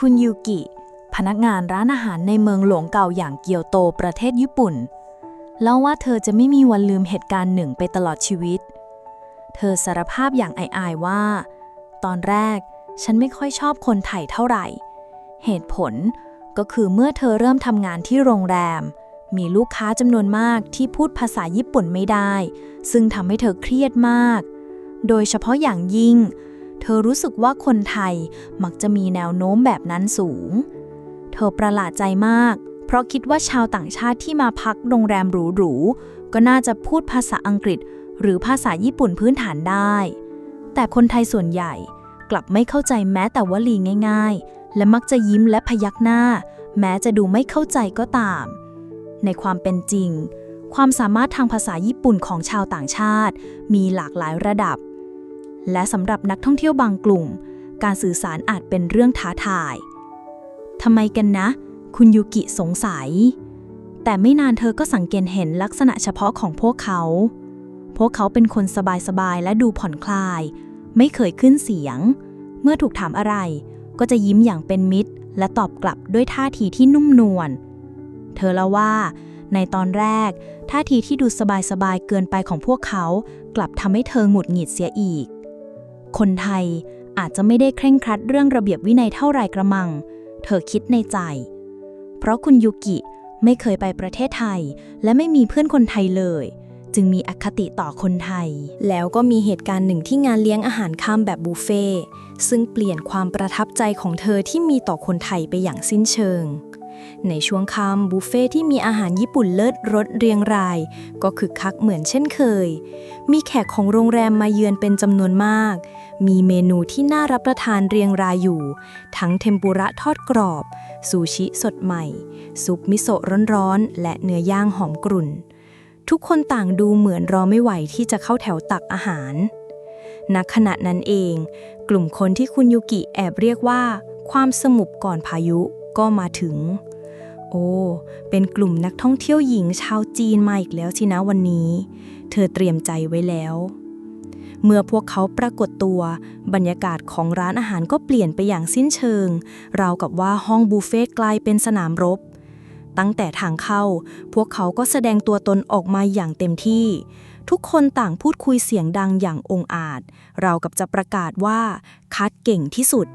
คุณยูกิ พนักงานร้านอาหารในเมืองหลวงเก่าอย่างเกียวโตประเทศญี่ปุ่นเล่าว่าเธอจะไม่มีวันลืมเหตุการณ์หนึ่งไปตลอดชีวิต เธอสารภาพอย่างอายๆว่า ตอนแรกฉันไม่ค่อยชอบคนไทยเท่าไหร่ เหตุผลก็คือเมื่อเธอเริ่มทำงานที่โรงแรม มีลูกค้าจำนวนมากที่พูดภาษาญี่ปุ่นไม่ได้ ซึ่งทำให้เธอเครียดมาก โดยเฉพาะอย่างยิ่ง เธอรู้สึกว่าคนไทยมักจะมีแนวโน้มแบบนั้นสูง เธอประหลาดใจมาก เพราะคิดว่าชาวต่างชาติที่มาพักโรงแรมหรูๆก็น่าจะพูดภาษาอังกฤษ หรือภาษาญี่ปุ่นพื้นฐานได้ แต่คนไทยส่วนใหญ่กลับไม่เข้าใจแม้แต่วลีง่าย ๆ และมักจะยิ้มและพยักหน้า แม้จะดูไม่เข้าใจก็ตาม ในความเป็นจริง ความสามารถทางภาษาญี่ปุ่นของชาวต่างชาติ มีหลากหลายระดับ และสำหรับนักท่องเที่ยวบางกลุ่ม การสื่อสารอาจเป็นเรื่องท้าทายทำไมกันนะ คุณยูกิสงสัย แต่ไม่นานเธอก็สังเกตเห็นลักษณะเฉพาะของพวกเขา พวกเขาเป็นคนสบายๆและดูผ่อนคลาย ไม่เคยขึ้นเสียง เมื่อถูกถามอะไร ก็จะยิ้มอย่างเป็นมิตร และตอบกลับด้วยท่าทีที่นุ่มนวล เธอเล่าว่า ในตอนแรก ท่าทีที่ดูสบายๆเกินไปของพวกเขา กลับทำให้เธอหงุดหงิดเสียอีก คนไทยอาจจะไม่ได้เคร่งครัดเรื่องระเบียบวินัยเท่าไรกระมัง เธอคิดในใจ เพราะคุณยูกิไม่เคยไปประเทศไทย และไม่มีเพื่อนคนไทยเลย จึงมีอคติต่อคนไทย แล้วก็มีเหตุการณ์หนึ่งที่งานเลี้ยงอาหารข้ามแบบบุฟเฟ่ต์ซึ่งเปลี่ยนความประทับใจของเธอที่มีต่อคนไทยไปอย่างสิ้นเชิง ในช่วงค่ำบุฟเฟ่ต์ที่มีอาหารญี่ปุ่นเลิศรสเรียงราย ก็คึกคักเหมือนเช่นเคย มีแขกของโรงแรมมาเยือนเป็นจำนวนมาก มีเมนูที่น่ารับประทานเรียงรายอยู่ ทั้งเทมปุระทอดกรอบ ซูชิสดใหม่ ซุปมิโซะร้อนๆ และเนื้อย่างหอมกรุ่น ทุกคนต่างดูเหมือนรอไม่ไหวที่จะเข้าแถวตักอาหาร ณ ขณะนั้นเอง กลุ่มคนที่คุณยูกิแอบเรียกว่า ความสงบก่อนพายุก็มาถึง โอ้ เป็นกลุ่มนักท่องเที่ยวหญิงชาวจีนมาอีกแล้วสินะวันนี้ เธอเตรียมใจไว้แล้ว เมื่อพวกเขาปรากฏตัว บรรยากาศของร้านอาหารก็เปลี่ยนไปอย่างสิ้นเชิง ราวกับว่าห้องบุฟเฟ่ต์กลายเป็นสนามรบ ตั้งแต่ทางเข้า พวกเขาก็แสดงตัวตนออกมาอย่างเต็มที่ ทุกคนต่างพูดคุยเสียงดังอย่างองอาจราวกับจะประกาศว่าคัดเก่งที่สุด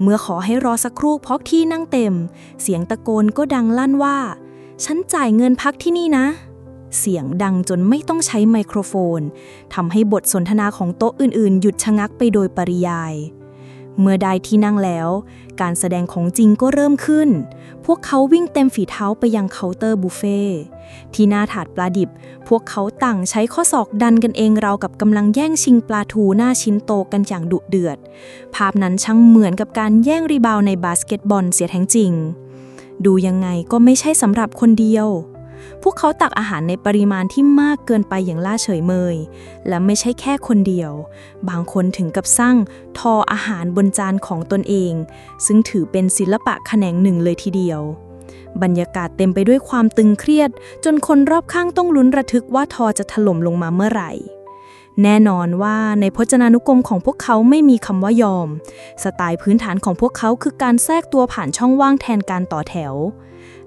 เมื่อขอให้รอสักครู่เพราะที่นั่งเต็ม เสียงตะโกนก็ดังลั่นว่า ฉันจ่ายเงินพักที่นี่นะ เสียงดังจนไม่ต้องใช้ไมโครโฟนทำให้บทสนทนาของโต๊ะอื่นๆ หยุดชะงักไปโดยปริยาย เมื่อได้ที่นั่งแล้ว การแสดงของจริงก็เริ่มขึ้น พวกเขาวิ่งเต็มฝีเท้าไปยังเคาน์เตอร์บุฟเฟ่ที่หน้าถาดปลาดิบ พวกเขาต่างใช้ข้อศอกดันกันเองเรากับกำลังแย่งชิงปลาทูหน้าชิ้นโตกันอย่างดุเดือด ภาพนั้นช่างเหมือนกับการแย่งรีบาวในบาสเกตบอลเสียแท้งจริง ดูยังไงก็ไม่ใช่สำหรับคนเดียว พวกเขาตักอาหารในปริมาณที่มากเกินไปอย่างล่าเฉยเมย และไม่ใช่แค่คนเดียว บางคนถึงกับสร้างทออาหารบนจานของตนเอง ซึ่งถือเป็นศิลปะแขนงหนึ่งเลยทีเดียว บรรยากาศเต็มไปด้วยความตึงเครียด จนคนรอบข้างต้องลุ้นระทึกว่าทอจะถล่มลงมาเมื่อไหร่แน่นอนว่าในพจนานุกรมของพวกเขาไม่มีคำว่ายอม สไตล์พื้นฐานของพวกเขาคือการแทรกตัวผ่านช่องว่างแทนการต่อแถว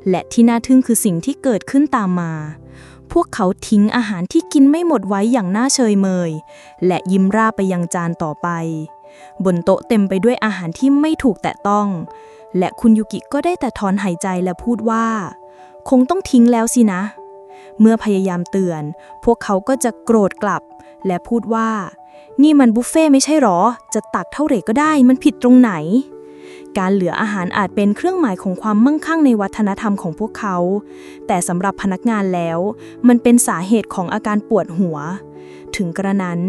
และที่น่าทึ่งคือสิ่งที่เกิดขึ้นตามมา พวกเขาทิ้งอาหารที่กินไม่หมดไว้อย่างน่าเชยเมย และยิ้มร่าไปยังจานต่อไป บนโต๊ะเต็มไปด้วยอาหารที่ไม่ถูกแตะต้อง และคุณยูกิก็ได้แต่ถอนหายใจและพูดว่า คงต้องทิ้งแล้วสินะ เมื่อพยายามเตือน พวกเขาก็จะโกรธกลับ และพูดว่า นี่มันบุฟเฟ่ไม่ใช่หรอ จะตักเท่าไหร่ก็ได้ มันผิดตรงไหน การเหลืออาหารอาจเป็นเครื่องหมายของความมั่งคั่งในวัฒนธรรมของพวกเขา แต่สำหรับพนักงานแล้ว มันเป็นสาเหตุของอาการปวดหัว ถึงกระนั้น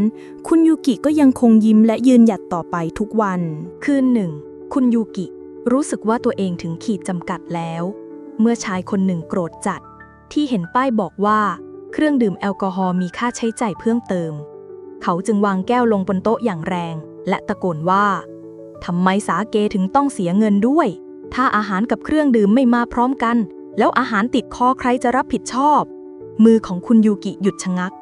คุณยูกิก็ยังคงยิ้มและยืนหยัดต่อไปทุกวัน คืนหนึ่ง คุณยูกิ รู้สึกว่าตัวเองถึงขีดจำกัดแล้ว เมื่อชายคนหนึ่งโกรธจัด ที่เห็นป้ายบอกว่า เครื่องดื่มแอลกอฮอล์มีค่าใช้จ่ายเพิ่มเติม เขาจึงวางแก้วลงบนโต๊ะอย่างแรง และตะโกนว่า ทำไมสาเกถึงต้องเสียเงินด้วย ถ้าอาหารกับเครื่องดื่มไม่มาพร้อมกัน แล้วอาหารติดคอใครจะรับผิดชอบ มือของคุณยูกิหยุดชะงัก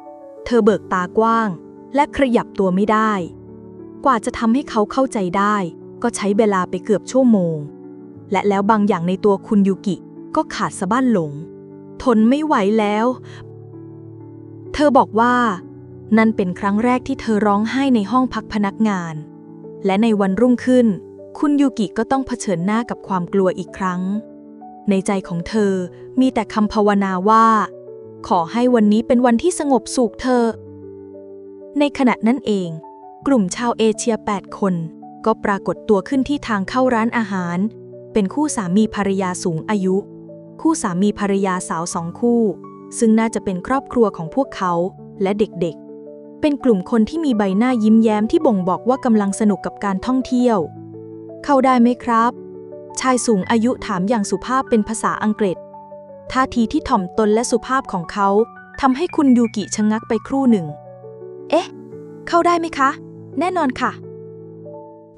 เธอเบิกตากว้าง และขยับตัวไม่ได้ กว่าจะทำให้เขาเข้าใจได้ ก็ใช้เวลาไปเกือบชั่วโมง และแล้วบางอย่างในตัวคุณยูกิก็ขาดสะบั้นหลง ทนไม่ไหวแล้ว เธอบอกว่า นั่นเป็นครั้งแรกที่เธอร้องไห้ในห้องพักพนักงาน และในวันรุ่งขึ้น คุณยูกิก็ต้องเผชิญหน้ากับความกลัวอีกครั้ง ในใจของเธอมีแต่คำภาวนาว่า ขอให้วันนี้เป็นวันที่สงบสุขเธอ ในขณะนั้นเอง กลุ่มชาวเอเชีย 8 คน ก็ปรากฏตัวขึ้นที่ทางเข้าร้านอาหาร เป็นคู่สามีภรรยาสูงอายุ คู่สามีภรรยาสาวสองคู่ ซึ่งน่าจะเป็นครอบครัวของพวกเขาและเด็กๆ เป็นกลุ่มคนที่มีใบหน้ายิ้มแย้มที่บ่งบอกว่ากำลังสนุกกับการท่องเที่ยว เข้าได้ไหมครับ ชายสูงอายุถามอย่างสุภาพเป็นภาษาอังกฤษ ท่าทีที่ถ่อมตนและสุภาพของเขาทำให้คุณยูกิชะงักไปครู่หนึ่ง เอ๊ะ เข้าได้ไหมคะ แน่นอนค่ะ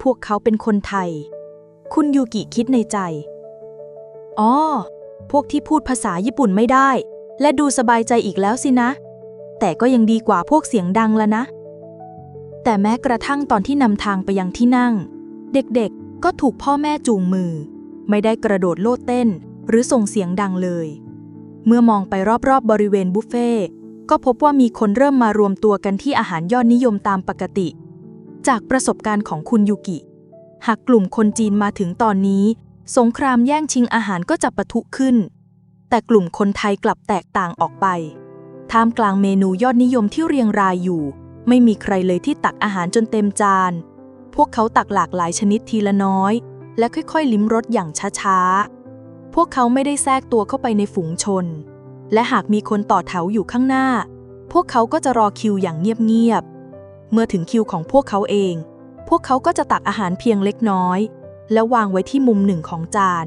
พวกเขาเป็นคนไทย คุณยูกิคิดในใจ อ๋อ พวกที่พูดภาษาญี่ปุ่นไม่ได้ และดูสบายใจอีกแล้วสินะ แต่ก็ยังดีกว่าพวกเสียงดังแล้วนะ แต่แม้กระทั่งตอนที่นำทางไปยังที่นั่ง เด็กๆ ก็ถูกพ่อแม่จูงมือ ไม่ได้กระโดดโลดเต้น หรือส่งเสียงดังเลย เมื่อมองไปรอบๆบบริเวณบุฟเฟ่ต์ก็พบว่ามีคนเริ่มมารวมตัวกันที่อาหารยอดนิยมตามปกติ จากประสบการณ์ของคุณยูกิ หากกลุ่มคนจีนมาถึงตอนนี้ สงครามแย่งชิงอาหารก็จะปะทุขึ้น แต่กลุ่มคนไทยกลับแตกต่างออกไป ท่ามกลางเมนูยอดนิยมที่เรียงรายอยู่ ไม่มีใครเลยที่ตักอาหารจนเต็มจาน พวกเขาตักหลากหลายชนิดทีละน้อย และค่อยๆ ลิ้มรสอย่างช้าๆ พวกเขาไม่ได้แทรกตัวเข้าไปในฝูงชน และหากมีคนต่อแถวอยู่ข้างหน้า พวกเขาก็จะรอคิวอย่างเงียบๆ เมื่อถึงคิวของพวกเขาเอง พวกเขาก็จะตักอาหารเพียงเล็กน้อย แล้ววางไว้ที่มุมหนึ่งของจาน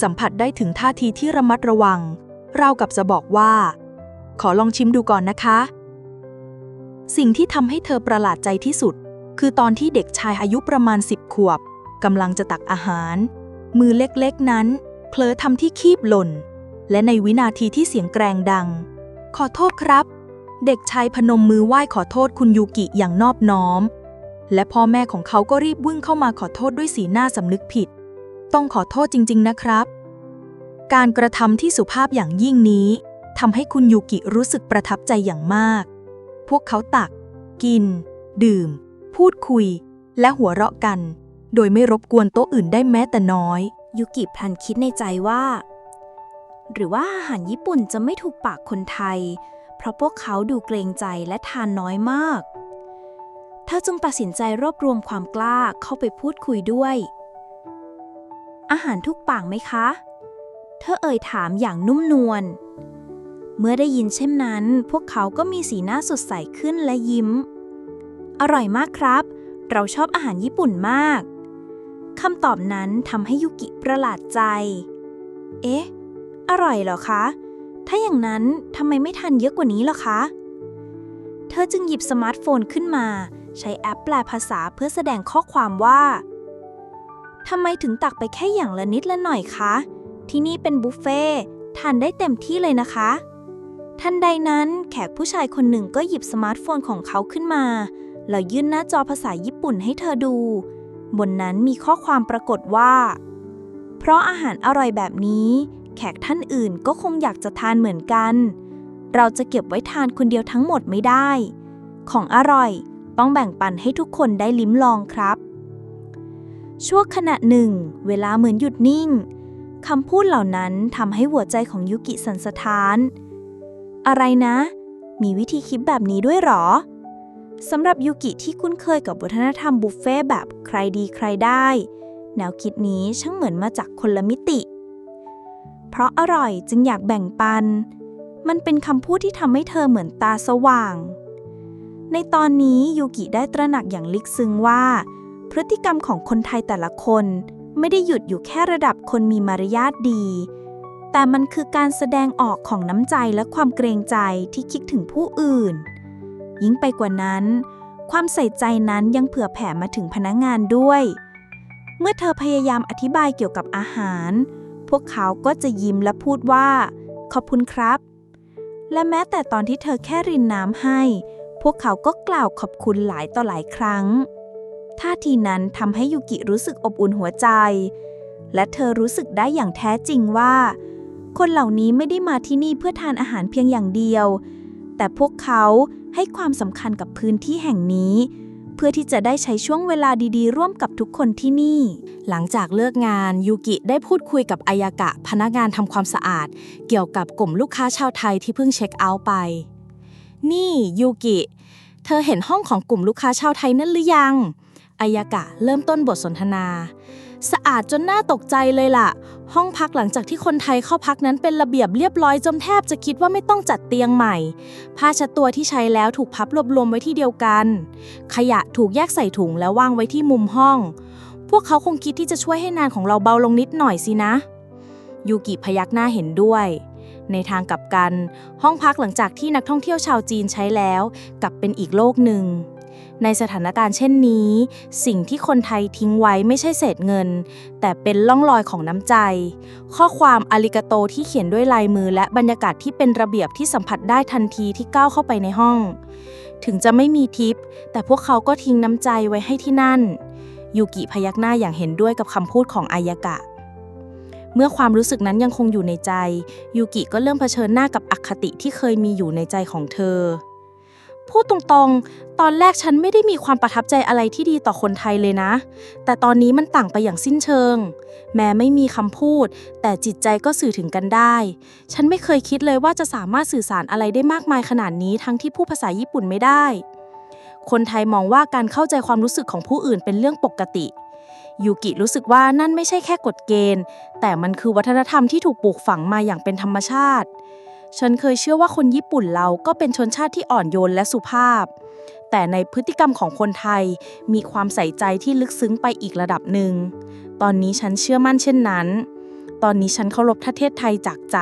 สัมผัสได้ถึงท่าทีที่ระมัดระวังราวกับจะบอกว่า ขอลองชิมดูก่อนนะคะ สิ่งที่ทำให้เธอประหลาดใจที่สุด คือตอนที่เด็กชายอายุประมาณ 10 ขวบกำลังจะตักอาหาร มือเล็กๆนั้นเผลอทำที่คีบหล่น และในวินาทีที่เสียงแกรงดัง ขอโทษครับ เด็กชายพนมมือไหว้ขอโทษคุณยูกิอย่างนอบน้อม และพ่อแม่ของเขาก็รีบวิ่งเข้ามาขอโทษด้วยสีหน้าสำนึกผิด ต้องขอโทษจริง ๆ นะครับ การกระทำที่สุภาพอย่างยิ่งนี้ ทำให้คุณยูกิรู้สึกประทับใจอย่างมาก พวกเขาตัก กิน ดื่ม พูดคุย และหัวเราะกัน โดยไม่รบกวนโต๊ะอื่นได้แม้แต่น้อยยุกิพลันคิดในใจว่า หรือว่าอาหารญี่ปุ่นจะไม่ถูกปากคนไทย เพราะพวกเขาดูเกรงใจและทานน้อยมาก เธอจึงตัดสินใจรวบรวมความกล้าเข้าไปพูดคุยด้วย อาหารทุกปากไหมคะ เธอเอ่ยถามอย่างนุ่มนวล เมื่อได้ยินเช่นนั้น พวกเขาก็มีสีหน้าสดใสขึ้นและยิ้ม อร่อยมากครับ เราชอบอาหารญี่ปุ่นมาก คำตอบนั้นทำให้ยุกิประหลาดใจ เอ๊ะ อร่อยเหรอคะ ถ้าอย่างนั้นทำไมไม่ทานเยอะกว่านี้ล่ะคะ เธอจึงหยิบสมาร์ทโฟนขึ้นมา ใช้แอปแปลภาษาเพื่อแสดงข้อความว่าทำไมถึงตักไปแค่อย่างละนิดละหน่อยคะ ที่นี่เป็นบุฟเฟ่ต์ทานได้เต็มที่เลยนะคะ ทันใดนั้นแขกผู้ชายคนหนึ่งก็หยิบสมาร์ทโฟนของเขาขึ้นมา แล้วยื่นหน้าจอภาษาญี่ปุ่นให้เธอดู บนนั้นมีข้อความปรากฏว่า เพราะอาหารอร่อยแบบนี้ แขกท่านอื่นก็คงอยากจะทานเหมือนกัน เราจะเก็บไว้ทานคนเดียวทั้งหมดไม่ได้ ของอร่อยต้องแบ่งปันให้ทุกคนได้ลิ้มลองครับ ชั่วขณะหนึ่ง เวลาเหมือนหยุดนิ่งคำพูดเหล่านั้นทำให้หัวใจของยุกิสันสะท้าน อะไรนะ มีวิธีคิดแบบนี้ด้วยหรอ สำหรับยูกิที่คุ้นเคยกับวัฒนธรรมบุฟเฟ่ต์แบบใครดีใครได้ แนวคิดนี้ช่างเหมือนมาจากคนละมิติ เพราะอร่อยจึงอยากแบ่งปัน มันเป็นคำพูดที่ทำให้เธอเหมือนตาสว่าง ในตอนนี้ยูกิได้ตระหนักอย่างลึกซึ้งว่า พฤติกรรมของคนไทยแต่ละคนไม่ได้หยุดอยู่แค่ระดับคนมีมารยาทดี แต่มันคือการแสดงออกของน้ำใจและความเกรงใจที่คิดถึงผู้อื่น ยิ่งไปกว่านั้น ความใส่ใจนั้นยังเผื่อแผ่มาถึงพนักงานด้วย เมื่อเธอพยายามอธิบายเกี่ยวกับอาหาร พวกเขาก็จะยิ้มและพูดว่า ขอบคุณครับ และแม้แต่ตอนที่เธอแค่รินน้ำให้ พวกเขาก็กล่าวขอบคุณหลายต่อหลายครั้ง ท่าทีนั้นทำให้ยูกิรู้สึกอบอุ่นหัวใจและเธอรู้สึกได้อย่างแท้จริงว่า คนเหล่านี้ไม่ได้มาที่นี่เพื่อทานอาหารเพียงอย่างเดียว แต่พวกเขาให้ความสำคัญกับพื้นที่แห่งนี้ เพื่อที่จะได้ใช้ช่วงเวลาดีๆ ร่วมกับทุกคนที่นี่ หลังจากเลิกงานยูกิได้พูดคุยกับอายากะพนักงานทำความสะอาด เกี่ยวกับกลุ่มลูกค้าชาวไทยที่เพิ่งเช็คเอาท์ไป นี่ยูกิ เธอเห็นห้องของกลุ่มลูกค้าชาวไทยนั่นหรือยังอายากะเริ่มต้นบทสนทนา สะอาดจนน่าตกใจเลยล่ะ ห้องพักหลังจากที่คนไทยเข้าพักนั้นเป็นระเบียบเรียบร้อยจนแทบจะคิดว่าไม่ต้องจัดเตียงใหม่ ผ้าช็ดตัวที่ใช้แล้วถูกพับรวบรวมไว้ที่เดียวกัน ขยะถูกแยกใส่ถุงแล้ววางไว้ที่มุมห้อง พวกเขาคงคิดที่จะช่วยให้งานของเราเบาลงนิดหน่อยสินะ ยูกิพยักหน้าเห็นด้วย ในทางกลับกัน ห้องพักหลังจากที่นักท่องเที่ยวชาวจีนใช้แล้ว กลับเป็นอีกโลกหนึ่ง ในสถานการณ์เช่นนี้ สิ่งที่คนไทยทิ้งไว้ไม่ใช่เศษเงิน แต่เป็นล่องรอยของน้ำใจ ข้อความอาริกาโตที่เขียนด้วยลายมือและบรรยากาศที่เป็นระเบียบที่สัมผัสได้ทันทีที่ก้าวเข้าไปในห้อง ถึงจะไม่มีทิป แต่พวกเขาก็ทิ้งน้ำใจไว้ให้ที่นั่น ยูกิพยักหน้าอย่างเห็นด้วยกับคำพูดของอายากะเมื่อความรู้สึกนั้นยังคงอยู่ในใจ ยูกิก็เริ่มเผชิญหน้ากับอคติที่เคยมีอยู่ในใจของเธอ พูดตรงๆ ตอนแรกฉันไม่ได้มีความประทับใจอะไรที่ดีต่อคนไทยเลยนะ แต่ตอนนี้มันต่างไปอย่างสิ้นเชิง แม้ไม่มีคำพูด แต่จิตใจก็สื่อถึงกันได้ ฉันไม่เคยคิดเลยว่าจะสามารถสื่อสารอะไรได้มากมายขนาดนี้ทั้งที่พูดภาษาญี่ปุ่นไม่ได้ คนไทยมองว่าการเข้าใจความรู้สึกของผู้อื่นเป็นเรื่องปกติยูกิรู้สึกว่านั่นไม่ใช่แค่กฎเกณฑ์ แต่มันคือวัฒนธรรมที่ถูกปลูกฝังมาอย่างเป็นธรรมชาติ ฉันเคยเชื่อว่าคนญี่ปุ่นเราก็เป็นชนชาติที่อ่อนโยนและสุภาพ แต่ในพฤติกรรมของคนไทยมีความใส่ใจที่ลึกซึ้งไปอีกระดับหนึ่ง ตอนนี้ฉันเชื่อมั่นเช่นนั้น ตอนนี้ฉันเคารพประเทศไทยจากใจ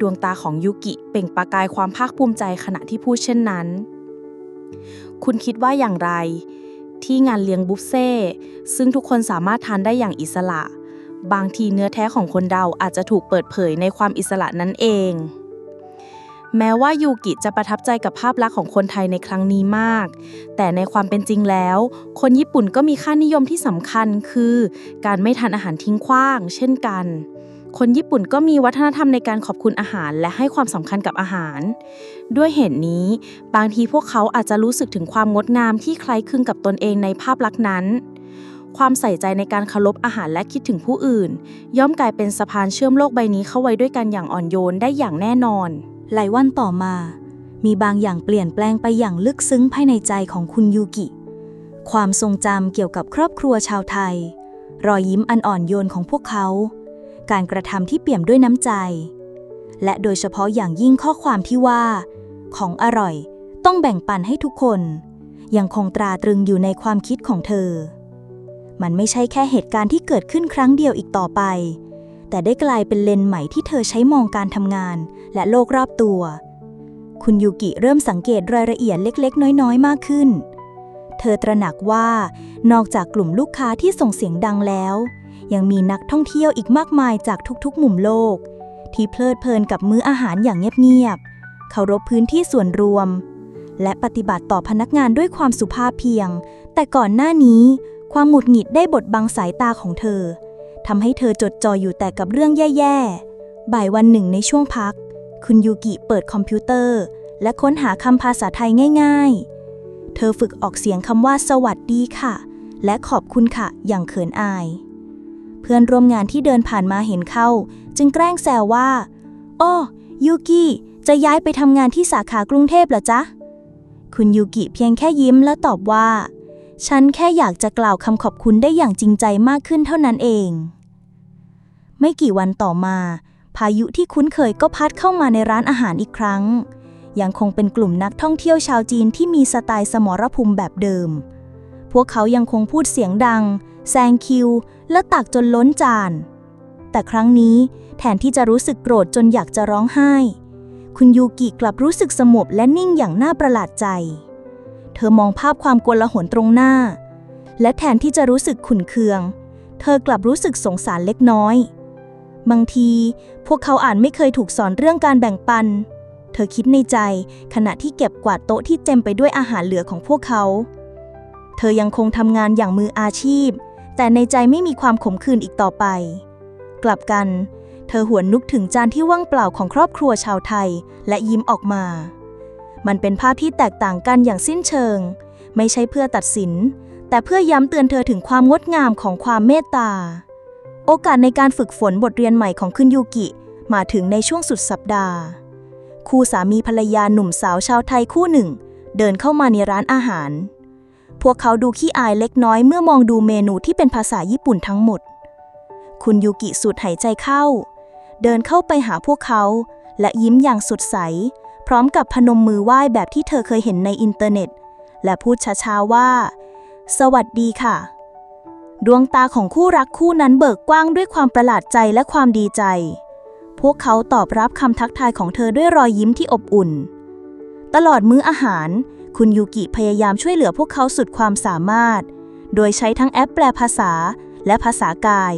ดวงตาของยูกิเปล่งประกายความภาคภูมิใจขณะที่พูดเช่นนั้น คุณคิดว่าอย่างไร ที่งานเลี้ยงบุฟเฟ่ซึ่งทุกคนสามารถทานได้อย่างอิสระบางทีเนื้อแท้ของคนเราอาจจะถูกเปิดเผยในความอิสระนั่นเอง แม้ว่ายูกิจะประทับใจกับภาพลักษณ์ของคนไทยในครั้งนี้มาก แต่ในความเป็นจริงแล้ว คนญี่ปุ่นก็มีค่านิยมที่สำคัญคือ การไม่ทานอาหารทิ้งขว้าง เช่นกัน คนญี่ปุ่นก็มีวัฒนธรรมในการขอบคุณอาหารและให้ความสำคัญกับอาหาร ด้วยเหตุนี้ บางทีพวกเขาอาจจะรู้สึกถึงความงดงามที่คล้ายคลึงกับตนเองในภาพลักษณ์นั้นความใส่ใจในการเคารพอาหารและคิดถึงผู้อื่น ย่อมกลายเป็นสะพานเชื่อมโลกใบนี้เข้าไว้ด้วยกันอย่างอ่อนโยนได้อย่างแน่นอน หลายวันต่อมา มีบางอย่างเปลี่ยนแปลงไปอย่างลึกซึ้งภายในใจของคุณยูกิ ความทรงจำเกี่ยวกับครอบครัวชาวไทย รอยยิ้มอันอ่อนโยนของพวกเขา การกระทำที่เปี่ยมด้วยน้ำใจ และโดยเฉพาะอย่างยิ่งข้อความที่ว่า ของอร่อยต้องแบ่งปันให้ทุกคน ยังคงตราตรึงอยู่ในความคิดของเธอ มันไม่ใช่แค่เหตุการณ์ที่เกิดขึ้นครั้งเดียวอีกต่อไป แต่ได้กลายเป็นเลนส์ใหม่ที่เธอใช้มองการทำงาน และโลกรอบตัว คุณยูกิเริ่มสังเกตรายละเอียดเล็ก ๆ น้อย ๆ มากขึ้น เธอตระหนักว่า นอกจากกลุ่มลูกค้าที่ส่งเสียงดังแล้ว ยังมีนักท่องเที่ยวอีกมากมายจากทุกๆ มุมโลก ที่เพลิดเพลินกับมื้ออาหารอย่างเงียบๆเคารพพื้นที่ส่วนรวม และปฏิบัติต่อพนักงานด้วยความสุภาพเพียง แต่ก่อนหน้านี้ ความหงุดหงิดได้บดบังสายตาของเธอ ทำให้เธอจดจ่ออยู่แต่กับเรื่องแย่ๆ บ่ายวันหนึ่งในช่วงพัก คุณยูกิเปิดคอมพิวเตอร์ และค้นหาคำภาษาไทยง่าย ๆ เธอฝึกออกเสียงคำว่าสวัสดีค่ะ และขอบคุณค่ะ อย่างเขินอาย เพื่อนร่วมงานที่เดินผ่านมาเห็นเข้า จึงแกล้งแซวว่าโอ้ยูกิจะย้ายไปทำงานที่สาขากรุงเทพเหรอจ๊ะ คุณยูกิเพียงแค่ยิ้มและตอบว่า ฉันแค่อยากจะกล่าวคำขอบคุณได้อย่างจริงใจมากขึ้นเท่านั้นเอง ไม่กี่วันต่อมา พายุที่คุ้นเคยก็พัดเข้ามาในร้านอาหารอีกครั้ง ยังคงเป็นกลุ่มนักท่องเที่ยวชาวจีนที่มีสไตล์สมรภูมิแบบเดิม พวกเขายังคงพูดเสียงดัง แซงคิว และตักจนล้นจาน แต่ครั้งนี้แทนที่จะรู้สึกโกรธจนอยากจะร้องไห้ คุณยูกิกลับรู้สึกสงบและนิ่งอย่างน่าประหลาดใจ เธอมองภาพความโกลาหลตรงหน้า และแทนที่จะรู้สึกขุนเคือง เธอกลับรู้สึกสงสารเล็กน้อย บางที พวกเขาอ่านไม่เคยถูกสอนเรื่องการแบ่งปัน เธอคิดในใจขณะที่เก็บกวาดโต๊ะที่เต็มไปด้วยอาหารเหลือของพวกเขา เธอยังคงทำงานอย่างมืออาชีพ แต่ในใจไม่มีความขมขื่นอีกต่อไป กลับกัน เธอหวนนึกถึงจานที่ว่างเปล่าของครอบครัวชาวไทย และยิ้มออกมา มันเป็นภาพที่แตกต่างกันอย่างสิ้นเชิง ไม่ใช่เพื่อตัดสิน แต่เพื่อย้ำเตือนเธอถึงความงดงามของความเมตตา โอกาสในการฝึกฝนบทเรียนใหม่ของคุนยูกิ มาถึงในช่วงสุดสัปดาห์ คู่สามีภรรยาหนุ่มสาวชาวไทยคู่หนึ่ง เดินเข้ามาในร้านอาหาร พวกเขาดูขี้อายเล็กน้อยเมื่อมองดูเมนูที่เป็นภาษาญี่ปุ่นทั้งหมด คุณยูกิสูดหายใจเข้า เดินเข้าไปหาพวกเขา และยิ้มอย่างสดใส พร้อมกับพนมมือไหว้แบบที่เธอเคยเห็นในอินเทอร์เน็ต และพูดช้าๆว่า สวัสดีค่ะ ดวงตาของคู่รักคู่นั้นเบิกกว้างด้วยความประหลาดใจและความดีใจ พวกเขาตอบรับคำทักทายของเธอด้วยรอยยิ้มที่อบอุ่น ตลอดมื้ออาหาร คุณยูกิพยายามช่วยเหลือพวกเขาสุดความสามารถ โดยใช้ทั้งแอปแปลภาษาและภาษากาย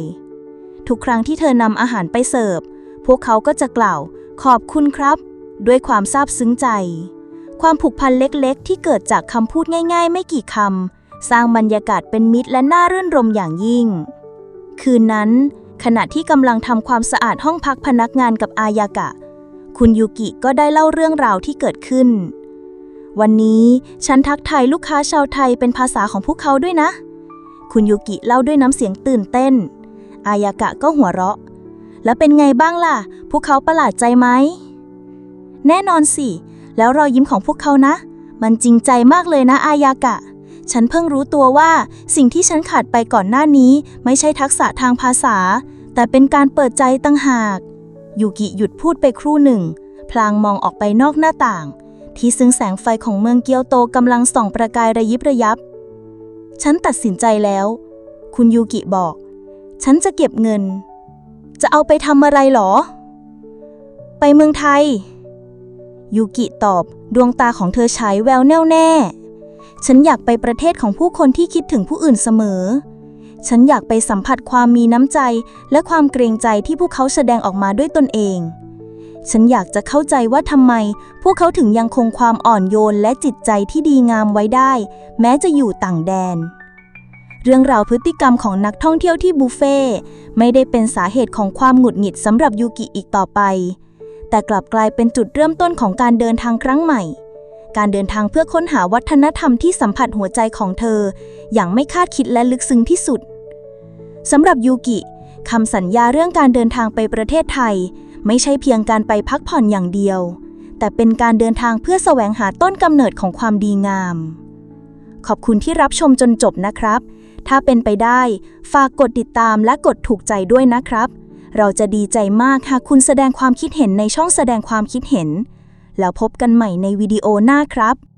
ทุกครั้งที่เธอนำอาหารไปเสิร์ฟ พวกเขาก็จะกล่าว ขอบคุณครับ ด้วยความซาบซึ้งใจ ความผูกพันเล็กๆ ที่เกิดจากคำพูดง่าย ๆ ไม่กี่คำ สร้างบรรยากาศเป็นมิตรและน่ารื่นรมอย่างยิ่ง คืนนั้น ขณะที่กำลังทำความสะอาดห้องพักพนักงานกับอายากะ คุณยูกิก็ได้เล่าเรื่องราวที่เกิดขึ้น วันนี้ฉันทักทายลูกค้าชาวไทยเป็นภาษาของพวกเขาด้วยนะ คุณยูกิเล่าด้วยน้ำเสียงตื่นเต้น อายากะก็หัวเราะ แล้วเป็นไงบ้างล่ะ พวกเขาประหลาดใจไหม แน่นอนสิ แล้วรอยยิ้มของพวกเขานะ มันจริงใจมากเลยนะอายากะ ฉันเพิ่งรู้ตัวว่าสิ่งที่ฉันขาดไปก่อนหน้านี้ ไม่ใช่ทักษะทางภาษา แต่เป็นการเปิดใจตั้งหาก ยูกิหยุดพูดไปครู่หนึ่ง พลางมองออกไปนอกหน้าต่าง ที่ซึ่งแสงไฟของเมืองเกียวโตกำลังส่องประกายระยิบระยับ ฉันตัดสินใจแล้ว คุณยูกิบอก ฉันจะเก็บเงิน จะเอาไปทำอะไรหรอ ไปเมืองไทย ยูกิตอบ ดวงตาของเธอฉายแววแน่วแน่ ฉันอยากไปประเทศของผู้คนที่คิดถึงผู้อื่นเสมอ ฉันอยากไปสัมผัสความมีน้ำใจ และความเกรงใจที่พวกเขาแสดงออกมาด้วยตนเอง ฉันอยากจะเข้าใจว่าทำไม พวกเขาถึงยังคงความอ่อนโยนและจิตใจที่ดีงามไว้ได้ แม้จะอยู่ต่างแดน เรื่องราวพฤติกรรมของนักท่องเที่ยวที่บุฟเฟ่ไม่ได้เป็นสาเหตุของความหงุดหงิดสำหรับยูกิอีกต่อไป แต่กลับกลายเป็นจุดเริ่มต้นของการเดินทางครั้งใหม่ การเดินทางเพื่อค้นหาวัฒนธรรมที่สัมผัสหัวใจของเธอ อย่างไม่คาดคิดและลึกซึ้งที่สุดสำหรับยูกิคำสัญญาเรื่องการเดินทางไปประเทศไทย ไม่ใช่เพียงการไปพักผ่อนอย่างเดียว แต่เป็นการเดินทางเพื่อแสวงหาต้นกำเนิดของความดีงาม ขอบคุณที่รับชมจนจบนะครับ ถ้าเป็นไปได้ ฝากกดติดตามและกดถูกใจด้วยนะครับ เราจะดีใจมากหากคุณแสดงความคิดเห็นในช่องแสดงความคิดเห็น แล้วพบกันใหม่ในวิดีโอหน้าครับ